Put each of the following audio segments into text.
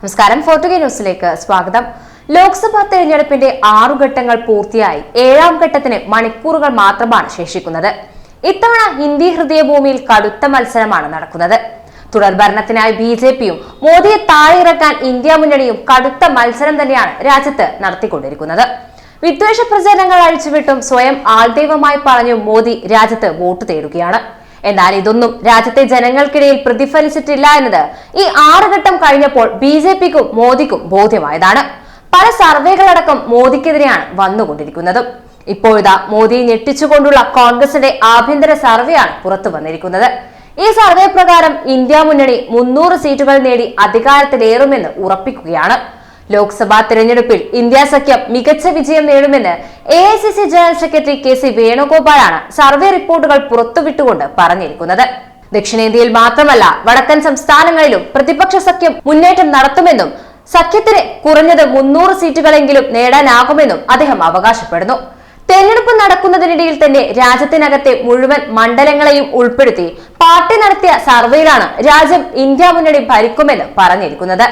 നമസ്കാരം. ഫോർട്ടുഗേ ന്യൂസിലേക്ക് സ്വാഗതം. ലോക്സഭാ തെരഞ്ഞെടുപ്പിന്റെ ആറു ഘട്ടങ്ങൾ പൂർത്തിയായി. ഏഴാം ഘട്ടത്തിന് മണിക്കൂറുകൾ മാത്രമാണ് ശേഷിക്കുന്നത്. ഇത്തവണ ഹിന്ദി ഹൃദയഭൂമിയിൽ കടുത്ത മത്സരമാണ് നടക്കുന്നത്. തുടർഭരണത്തിനായി ബി ജെ പിയും മോദിയെ താഴെയിറക്കാൻ ഇന്ത്യ മുന്നണിയും കടുത്ത മത്സരം തന്നെയാണ് രാജ്യത്ത് നടത്തിക്കൊണ്ടിരിക്കുന്നത്. വിദ്വേഷ പ്രചരണങ്ങൾ അഴിച്ചുവിട്ടും സ്വയം ആൾദൈവമായി പറഞ്ഞു മോദി രാജ്യത്ത് വോട്ട് തേടുകയാണ്. എന്നാൽ ഇതൊന്നും രാജ്യത്തെ ജനങ്ങൾക്കിടയിൽ പ്രതിഫലിച്ചിട്ടില്ല എന്നത് ഈ ആറുഘട്ടം കഴിഞ്ഞപ്പോൾ ബി ജെ പിക്കും മോദിക്കും ബോധ്യമായതാണ്. പല സർവേകളടക്കം മോദിക്കെതിരെയാണ് വന്നുകൊണ്ടിരിക്കുന്നത്. ഇപ്പോഴിതാ മോദി ഞെട്ടിച്ചുകൊണ്ടുള്ള കോൺഗ്രസിന്റെ ആഭ്യന്തര സർവേയാണ് പുറത്തു വന്നിരിക്കുന്നത്. ഈ സർവേ പ്രകാരം ഇന്ത്യ മുന്നണി മുന്നൂറ് സീറ്റുകൾ നേടി അധികാരത്തിലേറുമെന്ന് ഉറപ്പിക്കുകയാണ്. ലോക്സഭാ തെരഞ്ഞെടുപ്പിൽ ഇന്ത്യ സഖ്യം മികച്ച വിജയം നേടുമെന്ന് A I C C general secretary K C വേണുഗോപാലാണ് survey റിപ്പോർട്ടുകൾ പുറത്തുവിട്ടുകൊണ്ട് പറഞ്ഞിരിക്കുന്നത്. ദക്ഷിണേന്ത്യയിൽ മാത്രമല്ല വടക്കൻ സംസ്ഥാനങ്ങളിലും പ്രതിപക്ഷ സഖ്യം മുന്നേറ്റം നടത്തുമെന്നും സഖ്യത്തിന് കുറഞ്ഞത് മുന്നൂറ് സീറ്റുകളെങ്കിലും നേടാനാകുമെന്നും അദ്ദേഹം അവകാശപ്പെടുന്നു. തെരഞ്ഞെടുപ്പ് നടക്കുന്നതിനിടയിൽ തന്നെ രാജ്യത്തിനകത്തെ മുഴുവൻ മണ്ഡലങ്ങളെയും ഉൾപ്പെടുത്തി പാർട്ടി നടത്തിയ സർവേയിലാണ് രാജ്യം ഇന്ത്യ മുന്നണി ഭരിക്കുമെന്ന് പറഞ്ഞിരിക്കുന്നത്.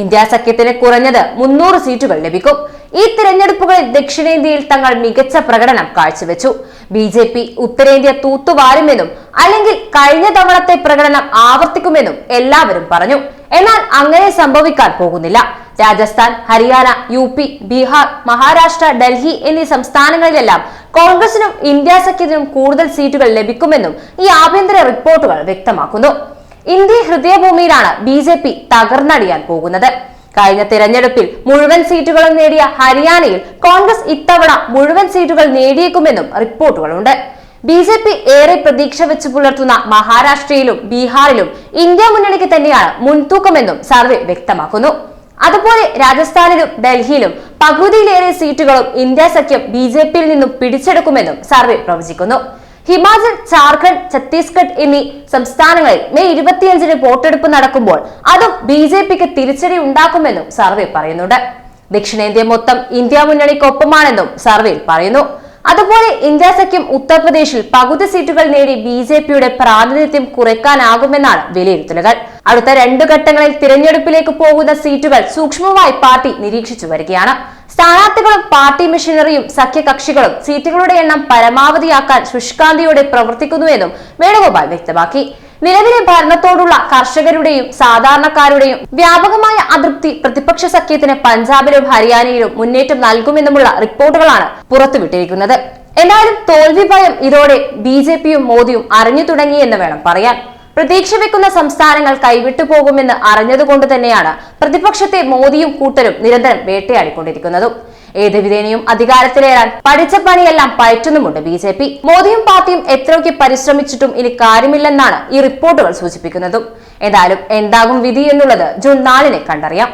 ഇന്ത്യ സഖ്യത്തിന് കുറഞ്ഞത് മുന്നൂറ് സീറ്റുകൾ ലഭിക്കും. ഈ തിരഞ്ഞെടുപ്പുകളിൽ ദക്ഷിണേന്ത്യയിൽ തങ്ങൾ മികച്ച പ്രകടനം കാഴ്ചവെച്ചു. ബി ജെ പി ഉത്തരേന്ത്യ തൂത്തുവാരുമെന്നും അല്ലെങ്കിൽ കഴിഞ്ഞ തവണത്തെ പ്രകടനം ആവർത്തിക്കുമെന്നും എല്ലാവരും പറഞ്ഞു. എന്നാൽ അങ്ങനെ സംഭവിക്കാൻ പോകുന്നില്ല. രാജസ്ഥാൻ ഹരിയാന യു പി ബീഹാർ മഹാരാഷ്ട്ര ഡൽഹി എന്നീ സംസ്ഥാനങ്ങളിലെല്ലാം കോൺഗ്രസിനും ഇന്ത്യ സഖ്യത്തിനും കൂടുതൽ സീറ്റുകൾ ലഭിക്കുമെന്നും ഈ ആഭ്യന്തര റിപ്പോർട്ടുകൾ വ്യക്തമാക്കുന്നു. ഇന്ത്യ ഹൃദയഭൂമിയിലാണ് ബി ജെ പി തകർന്നടിയാൻ പോകുന്നത്. കഴിഞ്ഞ തിരഞ്ഞെടുപ്പിൽ മുഴുവൻ സീറ്റുകളും നേടിയ ഹരിയാനയിൽ കോൺഗ്രസ് ഇത്തവണ മുഴുവൻ സീറ്റുകൾ നേടിയേക്കുമെന്നും റിപ്പോർട്ടുകളുണ്ട്. ബി ജെ പി ഏറെ പ്രതീക്ഷ വെച്ച് പുലർത്തുന്ന മഹാരാഷ്ട്രയിലും ബീഹാറിലും ഇന്ത്യ മുന്നണിക്ക് തന്നെയാണ് മുൻതൂക്കമെന്നും സർവേ വ്യക്തമാക്കുന്നു. അതുപോലെ രാജസ്ഥാനിലും ഡൽഹിയിലും പകുതിയിലേറെ സീറ്റുകളും ഇന്ത്യ സഖ്യം ബി ജെ പിയിൽ നിന്നും പിടിച്ചെടുക്കുമെന്നും സർവേ പ്രവചിക്കുന്നു. ഹിമാചൽ ജാർഖണ്ഡ് ഛത്തീസ്ഗഡ് എന്നീ സംസ്ഥാനങ്ങളിൽ മെയ് ഇരുപത്തിയഞ്ചിന് വോട്ടെടുപ്പ് നടക്കുമ്പോൾ അതും ബി ജെ പിക്ക് തിരിച്ചടി ഉണ്ടാക്കുമെന്നും സർവേ പറയുന്നുണ്ട്. ദക്ഷിണേന്ത്യ മൊത്തം ഇന്ത്യ മുന്നണിക്കൊപ്പമാണെന്നും സർവേയിൽ പറയുന്നു. അതുപോലെ ഇന്ത്യ സഖ്യം ഉത്തർപ്രദേശിൽ പകുതി സീറ്റുകൾ നേടി ബി ജെ പിയുടെ പ്രാതിനിധ്യം കുറയ്ക്കാനാകുമെന്നാണ് വിലയിരുത്തലുകൾ. അടുത്ത രണ്ടു ഘട്ടങ്ങളിൽ തിരഞ്ഞെടുപ്പിലേക്ക് പോകുന്ന സീറ്റുകൾ സൂക്ഷ്മമായി പാർട്ടി നിരീക്ഷിച്ചു വരികയാണ്. സ്ഥാനാർത്ഥികളും പാർട്ടി മെഷീനറിയും സഖ്യകക്ഷികളും സീറ്റുകളുടെ എണ്ണം പരമാവധിയാക്കാൻ ശുഷ്കാന്തിയോടെ പ്രവർത്തിക്കുന്നുവെന്നും വേണുഗോപാൽ വ്യക്തമാക്കി. നിലവിലെ ഭരണത്തോടുള്ള കർഷകരുടെയും സാധാരണക്കാരുടെയും വ്യാപകമായ അതൃപ്തി പ്രതിപക്ഷ സഖ്യത്തിന് പഞ്ചാബിലും ഹരിയാനയിലും മുന്നേറ്റം നൽകുമെന്നുമുള്ള റിപ്പോർട്ടുകളാണ് പുറത്തുവിട്ടിരിക്കുന്നത്. എന്നാലും തോൽവി ഭയം ഇതോടെ ബി ജെ പിയും മോദിയും അറിഞ്ഞു തുടങ്ങിയെന്ന് വേണം പറയാൻ. പ്രതീക്ഷ വെക്കുന്ന സംസ്ഥാനങ്ങൾ കൈവിട്ടു പോകുമെന്ന് അറിഞ്ഞതുകൊണ്ട് തന്നെയാണ് പ്രതിപക്ഷത്തെ മോദിയും കൂട്ടരും നിരന്തരം വേട്ടയാടിക്കൊണ്ടിരിക്കുന്നതും. ഏത് വിധേനയും അധികാരത്തിലേറാൻ പഠിച്ച പണിയെല്ലാം പയറ്റുന്നുമുണ്ട് ബി ജെ പി. മോദിയും പാർട്ടിയും എത്രയൊക്കെ പരിശ്രമിച്ചിട്ടും ഇനി കാര്യമില്ലെന്നാണ് ഈ റിപ്പോർട്ടുകൾ സൂചിപ്പിക്കുന്നതും. എന്തായാലും എന്താകും വിധി എന്നുള്ളത് ജൂൺ നാലിനെ കണ്ടറിയാം.